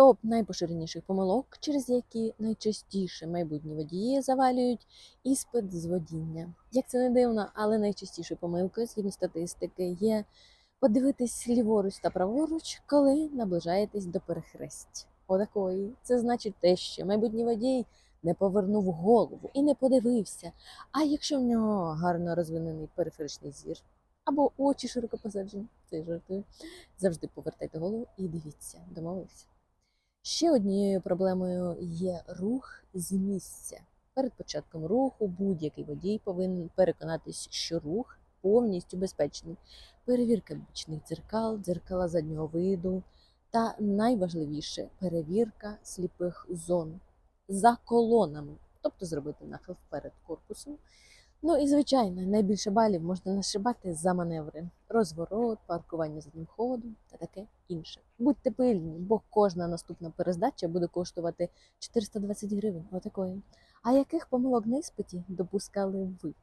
Топ найпоширеніших помилок, через які найчастіше майбутні водії завалюють іспит з водіння. Як це не дивно, але найчастішою помилкою, згідно статистики, є подивитись ліворуч та праворуч, коли наближаєтесь до перехрестя. Отакої. Це значить те, що майбутній водій не повернув голову і не подивився. А якщо в нього гарно розвинений периферичний зір або очі широко посаджені, це жартую, завжди повертайте голову і дивіться, домовилися. Ще однією проблемою є рух з місця. Перед початком руху будь-який водій повинен переконатись, що рух повністю безпечний. Перевірка бічних дзеркал, дзеркала заднього виду та найважливіше перевірка сліпих зон за колонами, тобто зробити нахил вперед корпусом. Ну і звичайно, найбільше балів можна нашибати за маневри, розворот, паркування заднім ходом та таке інше. Будьте пильні, бо кожна наступна перездача буде коштувати 420 гривень. Отакої. А яких помилок на іспиті допускали ви?